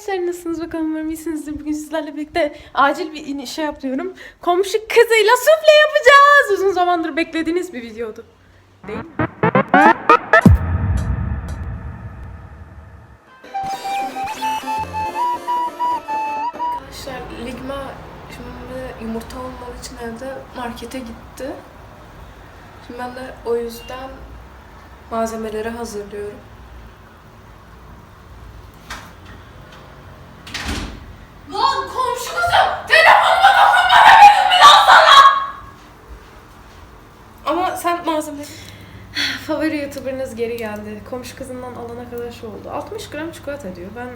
Arkadaşlar nasılsınız bakalım umarım iyisinizdir. Bugün sizlerle birlikte acil bir şey yapıyorum. Komşu kızıyla sufle yapacağız. Uzun zamandır beklediğiniz bir videodu. Değil mi? Arkadaşlar Ligma şimdi yumurta almak için evde markete gitti. Şimdi ben de o yüzden malzemeleri hazırlıyorum. Lan komşu kızım! Telefonuma dokunma demedim mi lan sana? Ama sen malzeme... Favori YouTuber'ınız geri geldi. Komşu kızından alana kadar şu oldu. 60 gram çikolata diyor. Ben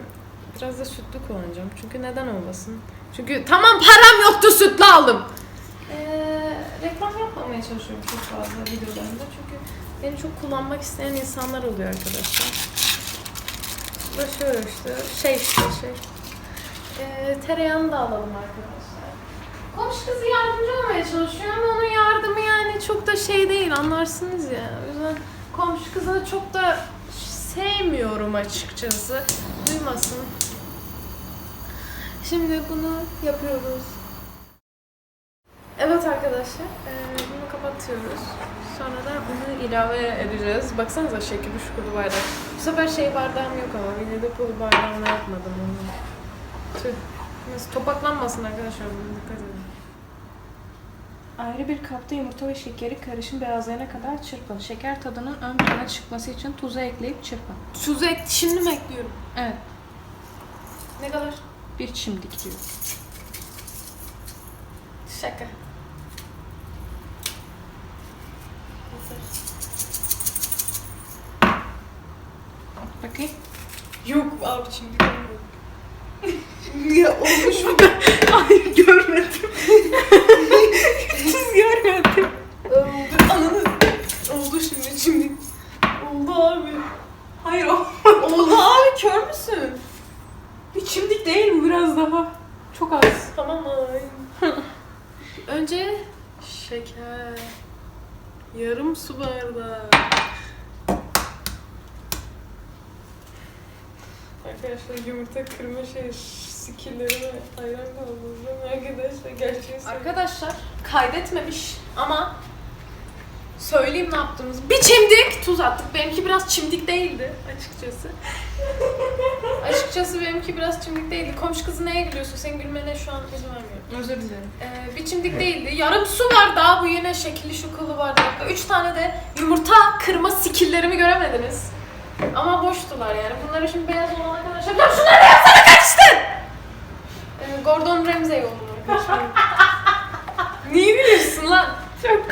biraz da sütlü kullanacağım. Çünkü neden olmasın? Çünkü tamam param yoktu sütlü aldım. Ee, reklam yapmamaya çalışıyorum çok fazla videolarımda. Çünkü beni çok kullanmak isteyen insanlar oluyor arkadaşlar. Şöyle işte şey işte şey. Ee, tereyağını da alalım arkadaşlar. Komşu kızı yardımcı olmaya çalışıyor ama çok da şey değil anlarsınız ya. O yüzden komşu kızı çok da sevmiyorum açıkçası. Duymasın. Şimdi bunu yapıyoruz. Evet arkadaşlar, eee, bunu kapatıyoruz. Sonra da bunu ilave edeceğiz. Baksanıza şekilli şukulu bardak. Bu sefer şey bardağım yok ama Winnie the Pooh bardağımla yapmadım onu. Tüh. Neyse, topaklanmasın arkadaşlar bunu dikkat edin. Ayrı bir kapta yumurta ve şekeri karışım beyazlayana kadar çırpın. Şeker tadının ön plana çıkması için tuzu ekleyip çırpın. Tuzu ek, şimdi mi ekliyorum? Evet, Ne kadar? bir çimdik diyor. Şaka. Bakayım. Yok abi şimdi görmedim. ya olmuş mu? Hayır görmedim. Siz görmedim. Oldu. Ananı. Oldu şimdi şimdi. Oldu abi. Hayır o. Oldu abi kör müsün? Bir çimdik değil mi biraz daha? Çok az. Tamam ay. Önce şeker. Yarım su bardağı. Arkadaşlar yumurta kırma şey skilllerime hayran kaldım. Arkadaşlar gerçeği söyleyeyim. Arkadaşlar kaydetmemiş ama söyleyeyim ne yaptığımızı. Bir çimdik tuz attık. Benimki biraz çimdik değildi açıkçası. Açıkçası benimki biraz çimdik değildi. Komşu kızı neye gülüyorsun? Senin gülmene şu an izin vermiyorum. Özür dilerim. Ee, bir çimdik değildi. Yarım su var daha bu yine şekilli şukullu bardakta. Üç tane de yumurta kırma skilllerimi göremediniz. Ama boştular yani. Bunları şimdi beyaz olan arkadaşlar. Ya şunları yapsana kaçtın! Ee, Gordon Ramsay. Niye gülüyorsun lan? Çok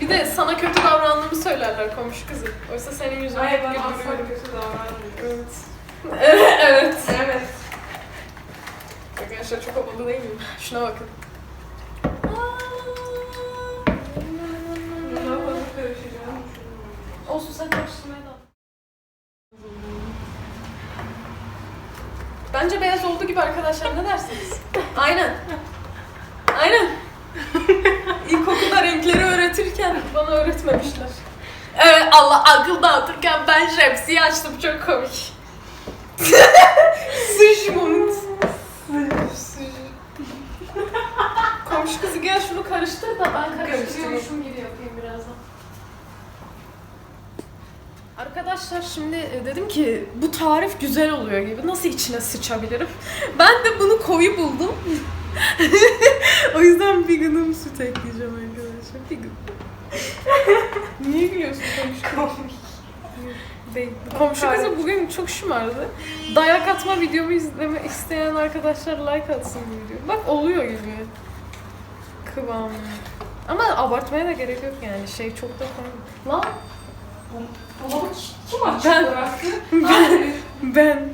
Bir de sana kötü davrandığımı söylerler komşu kızım. Oysa senin yüzüne hep gülüyorum. kötü davranmıyorum. Evet. evet. Evet. Arkadaşlar çok havalı değil mi? Şuna bakın. Daha fazla. Olsun sen karıştırmaya da. Bence beyaz oldu gibi arkadaşlar ne dersiniz? Aynen. Öğretirken bana öğretmemişler. Evet Allah akıl dağıtırken ben şemsiye açtım çok komik. Sıçmont. Komşu kızı gel şunu karıştır da ben karıştırıyormuşum gibi yapayım birazdan. Arkadaşlar şimdi e, dedim ki bu tarif güzel oluyor gibi nasıl içine sıçabilirim? Ben de bunu koyu buldum. o yüzden bir gıdım süt ekleyeceğim arkadaşlar. Bir gıdım. Niye gülüyorsun komşu? Komik. Değil. Komşu kızı bugün çok şımardı. Dayak atma videomu izleme isteyen arkadaşlar like atsın video. Bak oluyor gibi. Kıvamı. Ama abartmaya da gerek yok yani şey çok da komik. Lan Dolabı kim açık Ben- bıraktı? ben, ben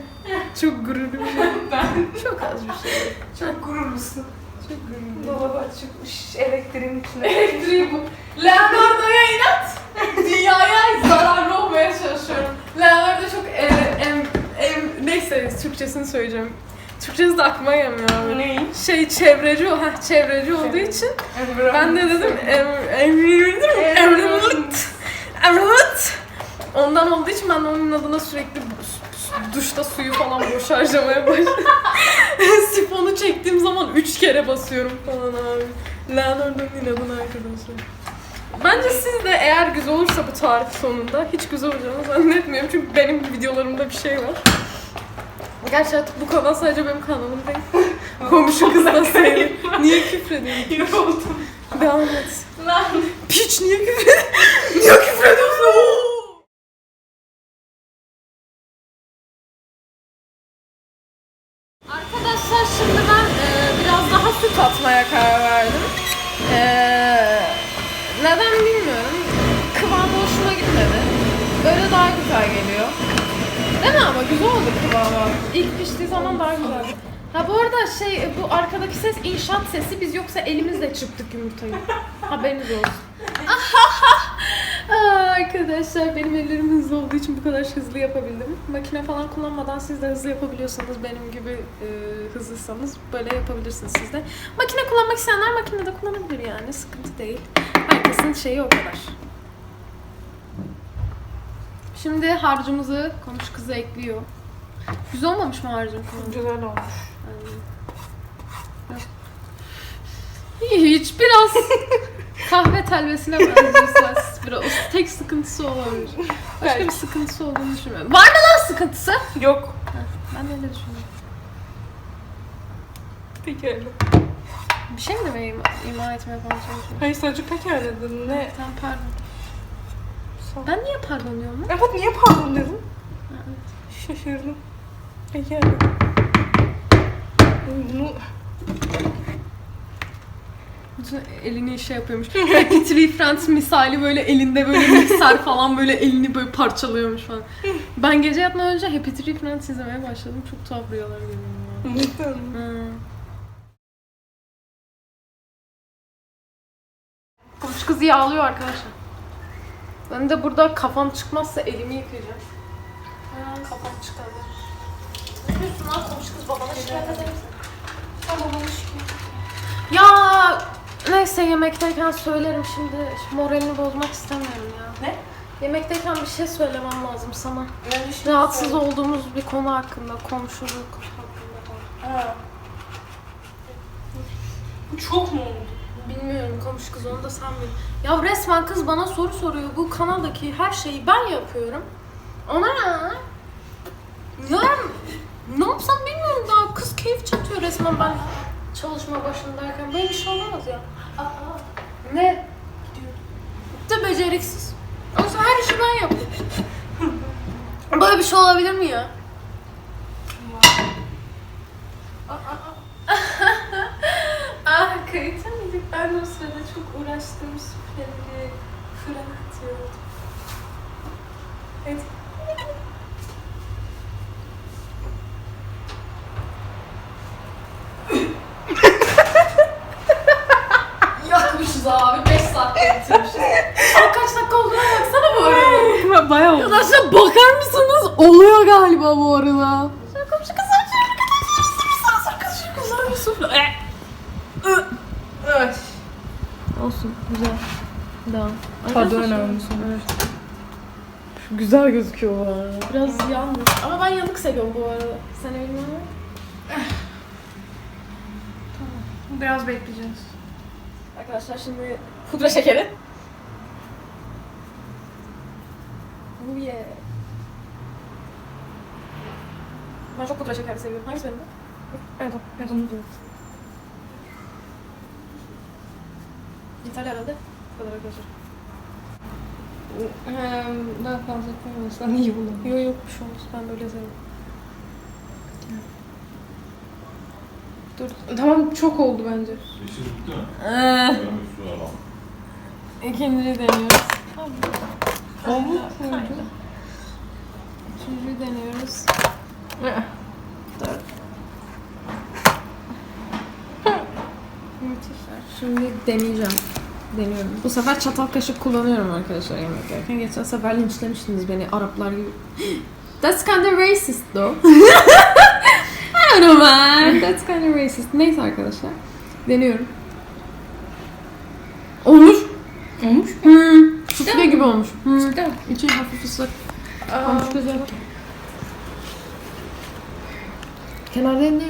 çok gururluyum. Ben Çok az bir şey. çok gururlusun. Çok gururluyum. Dolabı açıkmış elektriğin içine. Elektriği bu. Leonardo'ya inat. Dünyaya zararlı olmaya çalışıyorum. Leonardo çok e, em, em, neyse Türkçesini söyleyeceğim. Türkçesi de aklıma gelmiyor abi. Ne? Şey çevreci o, ha çevreci olduğu için ben de dedim em, em, Emre- Emrelit. Ondan olduğu için ben onun adına sürekli duşta suyu falan boş harcamaya başladım. Sifonu çektiğim zaman üç kere basıyorum falan abi. Leonardo'nun inadına arkadaşlar. Bence siz de eğer güzel olursa bu tarif sonunda hiç güzel olacağını zannetmiyorum. Çünkü benim videolarımda bir şey var. Gerçi artık bu kanal sadece benim kanalım değil. Komşu kız da sayılır. Niye küfrediyorsun? Yoruldum. Devam et. Lan. Piç niye küfrediyorsun? niye küfrediyorsun? Oo! Arkadaşlar şimdi ben e, biraz daha süt atmaya karar verdim. E, neden bilmiyorum. Kıvamı hoşuma gitmedi. Böyle daha güzel geliyor. Değil mi ama güzel oldu kıvamı. İlk piştiği zaman daha güzeldi. Ha bu arada şey bu arkadaki ses inşaat sesi biz yoksa elimizle çırptık yumurtayı. Haberiniz olsun. Aa, arkadaşlar benim ellerim hızlı olduğu için bu kadar hızlı yapabildim. Makine falan kullanmadan siz de hızlı yapabiliyorsanız benim gibi e, hızlıysanız böyle yapabilirsiniz siz de. Makine kullanmak isteyenler makinede kullanabilir yani sıkıntı değil. Herkesin şeyi o kadar. Şimdi harcımızı komşu kızı ekliyor. Güzel olmamış mı harcım? Güzel olmuş. Hiç biraz kahve telvesine benziyor ses. Biraz tek sıkıntısı olabilir. Başka bir sıkıntısı olduğunu düşünmüyorum. Var mı lan sıkıntısı? Yok. Ben de öyle düşünüyorum. Tekerle. Bir şey mi demeye ima, ima etmeye falan çalışıyorum? Hayır sadece tekerle dedim. Ne? Tamam pardon. Sağ- Ben niye pardon diyorum lan? Evet niye pardon dedim? Ha, evet. Şaşırdım. Tekerle. Bunu Bütün elini şey yapıyormuş. Happy Tree Friends misali böyle elinde böyle mikser falan böyle elini böyle parçalıyormuş falan. Ben gece yatmadan önce Happy Tree Friends izlemeye başladım. Çok tuhaf rüyalar görüyorum ya. Cidden. Komşu kızı yağlıyor arkadaşlar. Ben de burada kafam çıkmazsa elimi yıkayacağım. Ha, kafam çıkardı. Ne diyorsun lan komşu kız babana şikayet eder misin? Şikayet. Ya neyse yemekteyken söylerim şimdi. Moralini bozmak istemiyorum ya. Ne? Yemekteyken bir şey söylemem lazım sana. Bir şey Rahatsız olduğumuz bir konu hakkında, komşuluk hakkında falan. Ha. Bu çok mu oldu? Bilmiyorum komşu kız onu da sen bil. Ya resmen kız bana soru soruyor. Bu kanaldaki her şeyi ben yapıyorum. Ona ne? Ya ne yapsam bilmiyorum daha. Kız keyif çatıyor resmen ben çalışma başındayken. Böyle bir şey olamaz ya. Ne? De beceriksiz. Sen her işi ben yapıyorum. Böyle bir şey olabilir mi ya? Ben de o sırada çok uğraştığım süpürgeleri fırına atıyordum. Evet. Yakmışız abi. 5 saatte bitirmişiz. Ama kaç dakika olduğuna baksana bu arada. Bayağı oldu. Arkadaşlar bakar mısınız? Oluyor galiba bu arada. Komşu kızar şöyle arkadaşlar. Bir sansür kız şu kızar bir sufle. Evet. Olsun güzel. Devam. Tadı önemlisi. Evet. Şu güzel gözüküyor bu arada. Biraz yanmış. Ama ben yanık seviyorum bu arada. Sen öyle mi? Biraz bekleyeceğiz. Arkadaşlar şimdi pudra şekeri. Oh yeah. Ben çok pudra şekeri seviyorum. Hangisi benim? Evet, evet onu diyorum. Yeterli herhalde. Bu kadar arkadaşlar. daha fazla koymasan iyi olur. Yok yok bir şey olmaz. Ben böyle seviyorum. Dur. Tamam çok oldu bence. Yeşil bitti mi? Ee, Ben bir su alalım. ikinciyi deniyoruz. Oldu. Üçüncüyü deniyoruz. Müthiş. Şimdi deneyeceğim. Deniyorum. Bu sefer çatal kaşık kullanıyorum arkadaşlar yemek yerken. Geçen sefer linçlemiştiniz beni Araplar gibi. That's kind of racist though. I don't know man. That's kind of racist. Neyse arkadaşlar. Deniyorum. Olmuş. Olmuş. Hmm. Sufle gibi olmuş. Hmm. Cidden. İçi hafif ıslak. Aa, Olmuş güzel.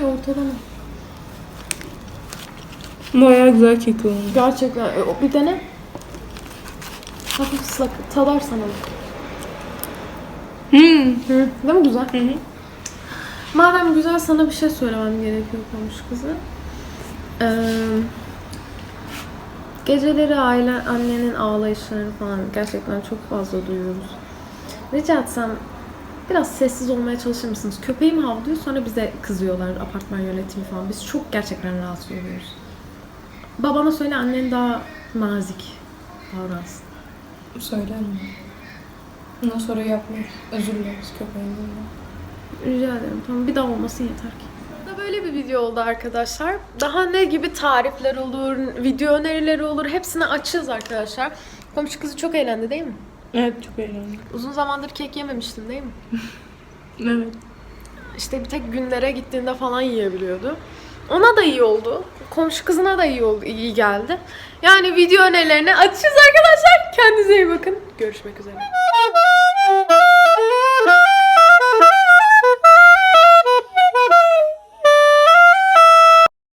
Ortada mı? Bayağı güzel kek olmuş. Gerçekten. E, o- bir dene. Hafif ıslak. Tadarsan olur. Hmm. Hı. Değil mi güzel? Hı hı. Madem güzel sana bir şey söylemem gerekiyor komşu kızı. Ee, geceleri aile annenin ağlayışlarını falan gerçekten çok fazla duyuyoruz. Rica etsem biraz sessiz olmaya çalışır mısınız? Köpeğim havlıyor sonra bize kızıyorlar apartman yönetimi falan. Biz çok gerçekten rahatsız oluyoruz. Babana söyle annen daha nazik davransın. Söylerim. Bundan sonra yapmayız. Özür dileriz köpeğinden. Rica ederim. Tamam bir daha olmasın yeter ki. Da böyle bir video oldu arkadaşlar. Daha ne gibi tarifler olur, video önerileri olur hepsini açığız arkadaşlar. Komşu kızı çok eğlendi değil mi? Evet çok eğlendim. Uzun zamandır kek yememiştin değil mi? Evet. İşte bir tek günlere gittiğinde falan yiyebiliyordu. Ona da iyi oldu. Komşu kızına da iyi oldu, iyi geldi. Yani video önerilerini açacağız arkadaşlar. Kendinize iyi bakın. Görüşmek üzere.